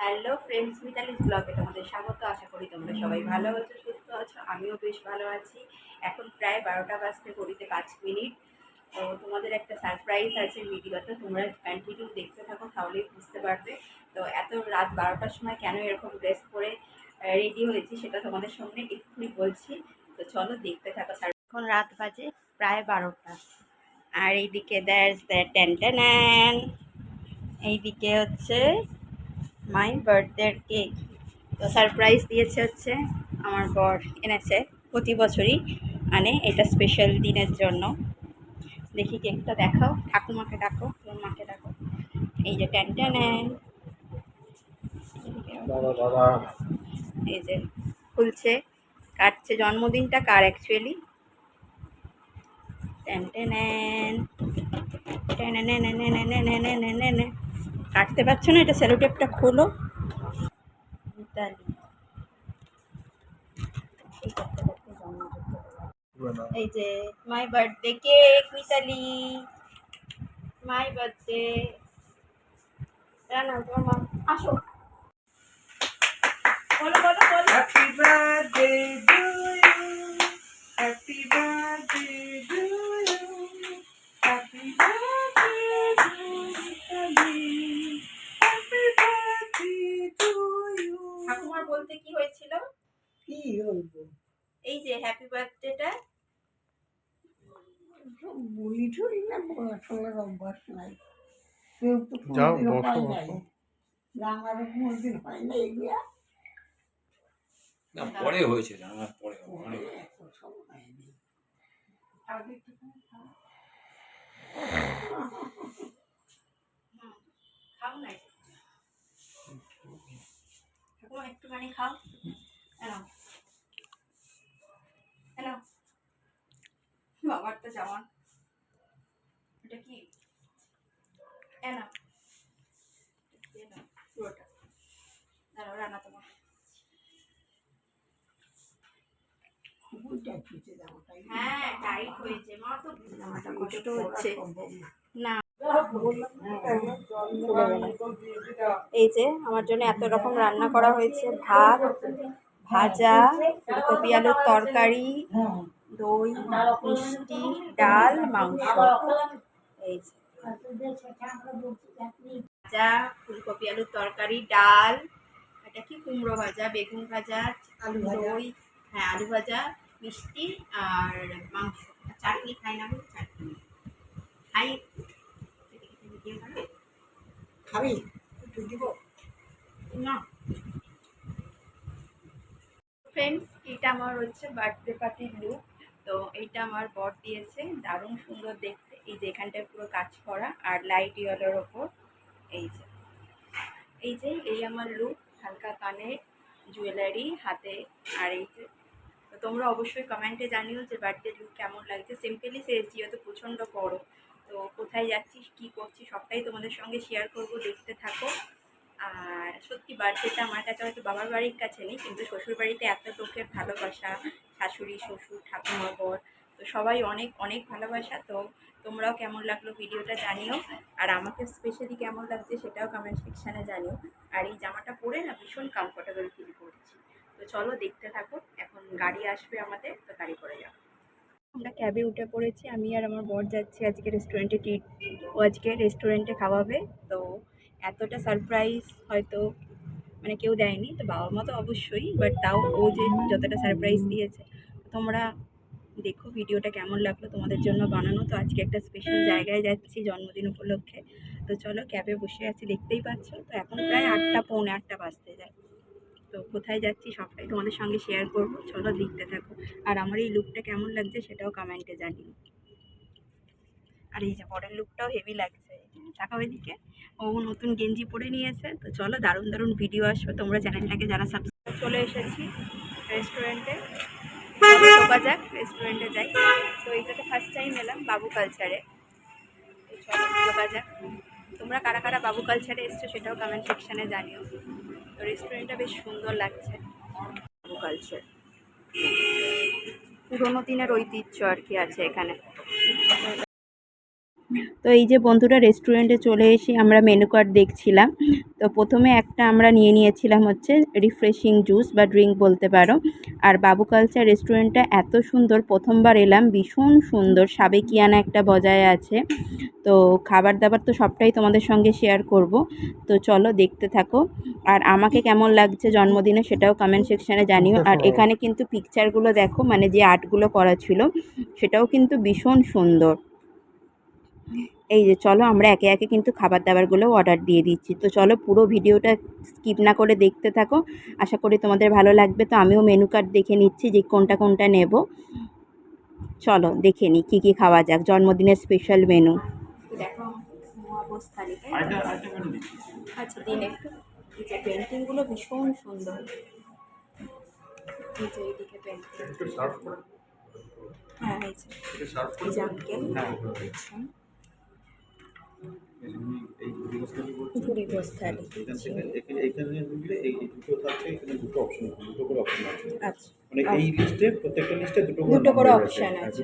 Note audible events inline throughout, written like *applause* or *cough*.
Hello friends Mitali's ব্লগে তোমাদের স্বাগত। আশা করি তোমরা সবাই ভালো আছো, সুস্থ আছো। আমিও বেশ ভালো আছি। এখন প্রায় বারোটা বাজতে ঘড়িতে পাঁচ মিনিট। তো তোমাদের একটা সারপ্রাইজ আছে ভিডিওতে। তোমরা কন্টিনিউ দেখতে থাকো, তাহলেই বুঝতে পারবে। তো এত রাত বারোটার সময় কেন এরকম ড্রেস পরে রেডি হয়েছি সেটা তোমাদের সামনে এক্ষুনি বলছি। তো চলো দেখতে থাকো। স্যার এখন রাত বাজে প্রায় বারোটা। আর এইদিকে দ্য টেন টেন এইদিকে হচ্ছে মাই বার্থডের কেক। তো সারপ্রাইজ দিয়েছে হচ্ছে আমার বর এনেছে প্রতি বছরই আনে এটা স্পেশাল দিনের জন্য। দেখি কেকটা দেখাও। ঠাকুমাকে ডাকো তোর মাকে ডাকো। এই যে ট্যান ট্যান দাদা দাদা এই যে খুলছে কাটছে। জন্মদিনটা কার অ্যাকচুয়ালি ট্যান ট্যান ট্যান। কাটতে পারছ না, এটা সেলোটেপটা খোলো। এই যে my birthday cake Mitali my birthday Rana তোমার মা, আসো। বলো বলো বলো। হ্যাপি বার্থডে না পড়াশোনার অভ্যাস নাই। কেউ তো নাই। কোনোদিন হয় না এগুলা না পরে হয়েছে জানার পরে এখন সব হয়নি আগে খাও। না একটুখানি খাও। এনো এনো বাবারটা জামা। এটা কি? এনো। পুরোটা। দাঁড়াও রান্না তোমার। হ্যাঁ টাইট হয়েছে। মা তো জামাটা কষ্ট হচ্ছে। না। এই যে আমার জন্য এত রকম রান্না করা হয়েছে। ভাত ভাজা ফুলকপি আলুর তরকারি দই মিষ্টি ডাল মাংস। এই ভাজা ফুলকপি আলুর তরকারি ডাল এটা কি কুমড়ো ভাজা বেগুন ভাজা আলু দই হ্যাঁ আলু ভাজা মিষ্টি আর মাংস। চাটনি খাই না চাটনি। খাই? খাবি? দিব। না। ফ্রেন্ডস এটা আমার হচ্ছে বার্থডে পার্টির লুক তো এইটা আমার বর দিয়েছে। দারুণ সুন্দর দেখতে। এই যে এখানটায় পুরো কাজ করা আর লাইট ইয়েলোর ওপর এই যে। এই যে, এই আমার লুক হালকা কানে জুয়েলারি হাতে আর এই যে। তো তোমরা অবশ্যই কমেন্টে জানিও যে বার্থডে লুক কেমন লাগছে। সিম্পলি সেরেছি যেহেতু প্রচণ্ড বড় তো কোথায় যাচ্ছিস, কী করছি সবটাই তোমাদের সঙ্গে শেয়ার করব, দেখতে থাকো। আর সত্যি বার্থডেটা আমার কাছে হয়তো বাবার বাড়ির কাছে নেই, কিন্তু শ্বশুর বাড়িতে এত লোকের ভালোবাসা, শাশুড়ি, শ্বশুর ঠাকুমা বর, তো সবাই অনেক অনেক ভালোবাসা। তো তোমরাও কেমন লাগল ভিডিওটা জানিও, আর আমাকে স্পেশালি কেমন লাগছে সেটাও কমেন্ট সেকশানে জানিও। আর এই জামাটা পরে না ভীষণ কমফোর্টেবল ফিল করছি। তো চলো দেখতে থাকো, এখন গাড়ি আসবে আমাদের, তো গাড়ি করে যাব আমরা ক্যাবে উঠে পড়েছি, আমি আর আমার বর যাচ্ছি আজকে রেস্টুরেন্টে ট্রিট ও আজকে রেস্টুরেন্টে খাওয়াবে। তো এতটা সারপ্রাইজ হয়তো মানে কেউ দেয়নি, তো বাবার মতো অবশ্যই বাট তাও ও যে যতটা সারপ্রাইজ দিয়েছে, তোমরা দেখো ভিডিওটা কেমন লাগল তোমাদের জন্য বানানো? তো আজকে একটা স্পেশাল জায়গায় যাচ্ছি জন্মদিন উপলক্ষে। তো চলো ক্যাবে বসে আছি দেখতেই পাচ্ছ। তো এখন প্রায় আটটা পৌনে আটটা বাজতে যায়। তো কোথায় যাচ্ছি সবটাই তোমাদের সঙ্গে শেয়ার করব। চলো দেখতে থাকো। আর আমার এই লুকটা কেমন লাগছে সেটাও কমেন্টে জানিও। আর এই যে বরের লুকটাও হেভি লাগছে। তাকাও এদিকে। ও নতুন গেঞ্জি পরে নিয়েছে। তো চলো দারুণ দারুণ ভিডিও আসবে। তোমরা চ্যানেলটাকে যারা সাবস্ক্রাইব চলে এসেছি রেস্টুরেন্টে ঢোকা রেস্টুরেন্টে যাই। তো এইটাতে ফার্স্ট টাইম এলাম বাবু কালচারে তো চলো যাক। তোমরা কারা কারা বাবু কালচারে এসছো সেটাও কমেন্ট সেকশানে জানিও। তো রেস্টুরেন্টটা বেশ সুন্দর লাগছে, বাবু কালচার পুরোনো দিনের ঐতিহ্য আর কি আছে এখানে। তো এই যে বন্ধুরা রেস্টুরেন্টে চলে এসে আমরা মেনু কার্ড দেখছিলাম। তো প্রথমে একটা আমরা নিয়ে নিয়েছিলাম হচ্ছে রিফ্রেশিং জুস বা ড্রিঙ্ক বলতে পারো। আর বাবু কালচার রেস্টুরেন্টটা এত সুন্দর প্রথমবার এলাম ভীষণ সুন্দর সাবেকিয়ানা একটা বজায় আছে। তো খাবার দাবার তো সবটাই তোমাদের সঙ্গে শেয়ার করব। তো চলো দেখতে থাকো। আর আমাকে কেমন লাগছে জন্মদিনে সেটাও কমেন্ট সেকশানে জানিও। আর *laughs* এখানে কিন্তু পিকচারগুলো দেখো মানে যে আর্টগুলো করা ছিল সেটাও কিন্তু ভীষণ সুন্দর। এই যে চলো আমরা একে একে কিন্তু খাবার দাবারগুলো অর্ডার দিয়ে দিচ্ছি। তো চলো পুরো ভিডিওটা স্কিপ না করে দেখতে থাকো। আশা করি তোমাদের ভালো লাগবে। তো আমিও মেনু কার্ড দেখে নিচ্ছি যে কোনটা কোনটা নেব। চলো দেখে নিই কী কী খাওয়া যাক। জন্মদিনের স্পেশাল মেনু দেখো আচ্ছা দিন একটু এই যে পেন্টিংগুলো ভীষণ সুন্দর। এই যে এইদিকে পেন্টিং একটু সার্ভ করে হ্যাঁ এই যে। এই যে আঙ্কেল। এই এই দুটো থাকছে এখানে দুটো অপশন দুটো করে অপশন আছে। আচ্ছা। মানে এই লিস্টে প্রত্যেকটা লিস্টে দুটো করে দুটো করে non-veg অপশান হ্যাঁ, আছে।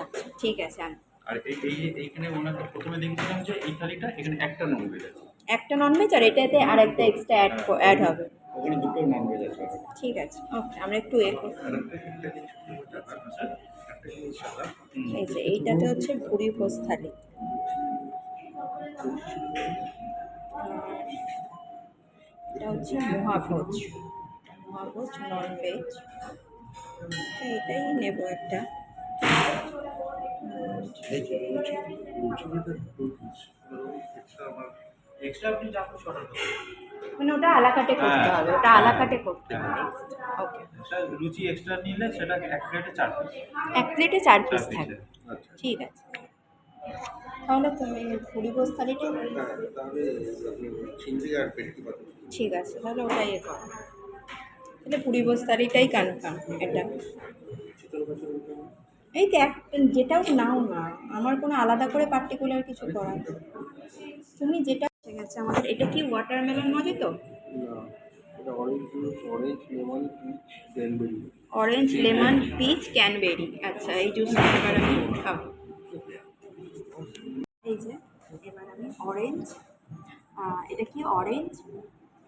আচ্ছা ঠিক আছে আর এই এই এইখানে ওনাকে প্রথমে দেখেছিলাম যে এই থালিটা এখানে একটা নন ভেজ আছে। একটা ননভেজ আর এটাতে আর একটা এক্সট্রা অ্যাড অ্যাড হবে। ওখানে দুটো নন ভেজ আছে। ঠিক আছে ওকে আমরা একটু এ করি। আচ্ছা এই যে এইটাতে হচ্ছে ভুড়ি ভোজ থালি। এটা হচ্ছে মহাভোজ। মহাভোজ নন ভেজ এটাই নেব একটা। এক্সট্রা আপনি যা কিছু মানে ওটা আলাকাটে করতে হ্যাঁ। হবে ওটা আলাকাটে করতে হবে। ওকে আচ্ছা লুচি এক্সট্রা নিলে সেটা এক প্লেটে চার পিস এক প্লেটে চার পিস পিসের আচ্ছা। ঠিক আছে। তাহলে তুমি ভুড়ি ভোজ থালিটা ঠিক আছে তাহলে ওটাই এ করো। তাহলে পুরি বস্তারিটাই কনফার্ম এটা। এই তো এক যেটাও নাও না আমার কোনো আলাদা করে পার্টিকুলার কিছু করার। তুমি যেটা ঠিক আছে আমাদের এটা কি ওয়াটারমেলন মজে তো? Orange lemon peach cranberry orange lemon peach cranberry আচ্ছা এই জুসটা এবার আমি খাব এই যে এবার আমি অরেঞ্জ এটা কি অরেঞ্জ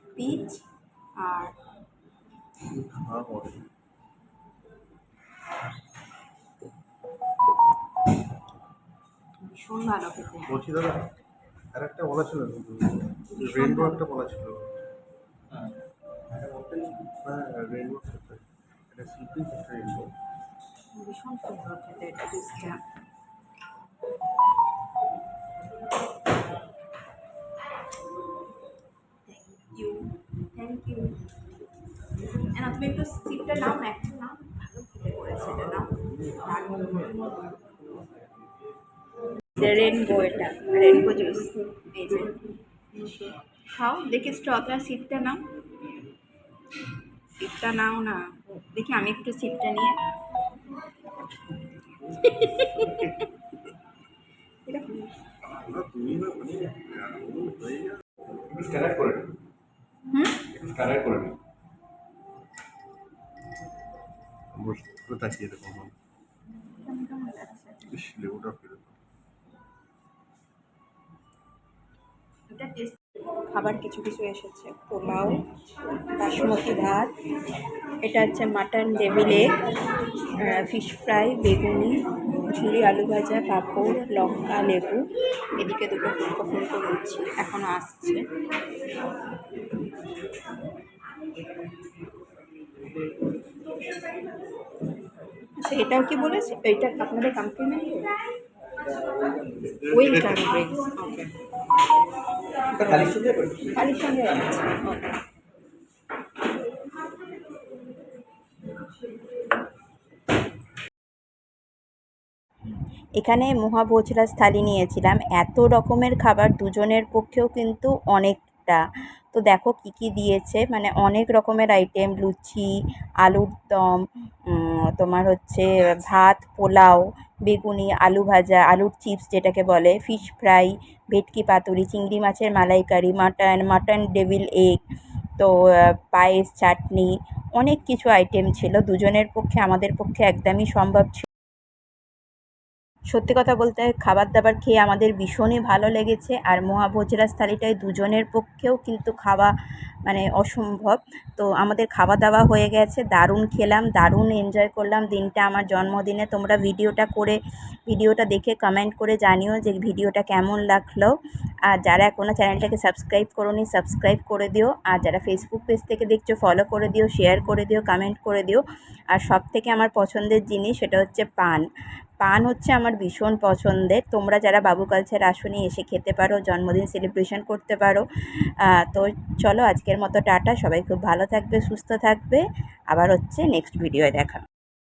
পিচ আর ভীষণ ভালো খেতে বলছি দাদা আর একটা বলা ছিল রেনবো একটা বলা ছিল। হ্যাঁ। রেনবো এটা একটা রেনবো ভীষণ সুন্দর খেতে এটা না তুমি একটু সিটটা নাও না একটু নাও ভালো খেতে করেছে এটা নাও রেনবো এটা রেনবো জুস এই যে খাও দেখি স্ট্রটা সিটটা নাও সিটটা নাও না দেখি আমি একটু সিটটা নিয়ে এরকম। একটু স্ট্যান্ডার্ড করে নিন হুম স্ট্যান্ডার্ড করে তাকিয়ে দেখো লেবুটা ফেলে। এটা খাবার কিছু কিছু এসেছে। পোলাও বাসমতি ভাত এটা হচ্ছে মাটন এগ ফিশ ফ্রাই বেগুনি ঝুরি আলু ভাজা পাঁপড় লঙ্কা লেবু। এদিকে দুটো ফুলকো ফুলকো লুচি এখনও আসছে। আচ্ছা এটাও কি বলেছে? এটা আপনাদের কমপ্লিমেন্ট ওয়েলকাম ড্রিঙ্কস ওকে সঙ্গে এখানে মহাভোজরাজ থালি নিয়েছিলাম। এত রকমের খাবার দুজনের পক্ষেও কিন্তু অনেকটা তো দেখো কী কী দিয়েছে? মানে অনেক রকমের আইটেম লুচি, আলুর দম তোমার হচ্ছে ভাত, পোলাও, বেগুনি, আলু ভাজা, আলুর চিপস যেটাকে বলে ফিশ ফ্রাই ভেটকি পাতুরি, চিংড়ি মাছের মালাইকারি মাটন মাটন ডেভিল এগ তো পায়েস, চাটনি, অনেক কিছু আইটেম ছিল। দুজনের পক্ষে, আমাদের পক্ষে একদমই সম্ভব ছিল সত্যি কথা বলতে খাবার দাবার খেয়ে আমাদের ভীষণই ভালো লেগেছে। আর মহাভোজরাজ থালিটায় দুজনের পক্ষেও কিন্তু খাওয়া মানে অসম্ভব। তো আমাদের খাওয়া দাওয়া হয়ে গেছে। দারুণ খেলাম, দারুণ এনজয় করলাম দিনটা আমার জন্মদিনে। তোমরা ভিডিওটা করে, ভিডিওটা দেখে কমেন্ট করে জানিও যে ভিডিওটা কেমন লাগল। আর যারা এখনও চ্যানেলটাকে সাবস্ক্রাইব করোনি সাবস্ক্রাইব করে দিও। আর যারা ফেসবুক পেজ থেকে দেখছ ফলো করে দিও শেয়ার করে দিও কমেন্ট করে দিও। আর সব থেকে আমার পছন্দের জিনিস সেটা হচ্ছে পান। পান হচ্ছে আমার ভীষণ পছন্দের। তোমরা যারা বাবু কালচার আসনি, এসে খেতে পারো, জন্মদিন সেলিব্রেশন করতে পারো। তো চলো আজকের মতো টাটা, সবাই খুব ভালো থাকবে, সুস্থ থাকবে। আবার হচ্ছে নেক্সট ভিডিওয়ে দেখা।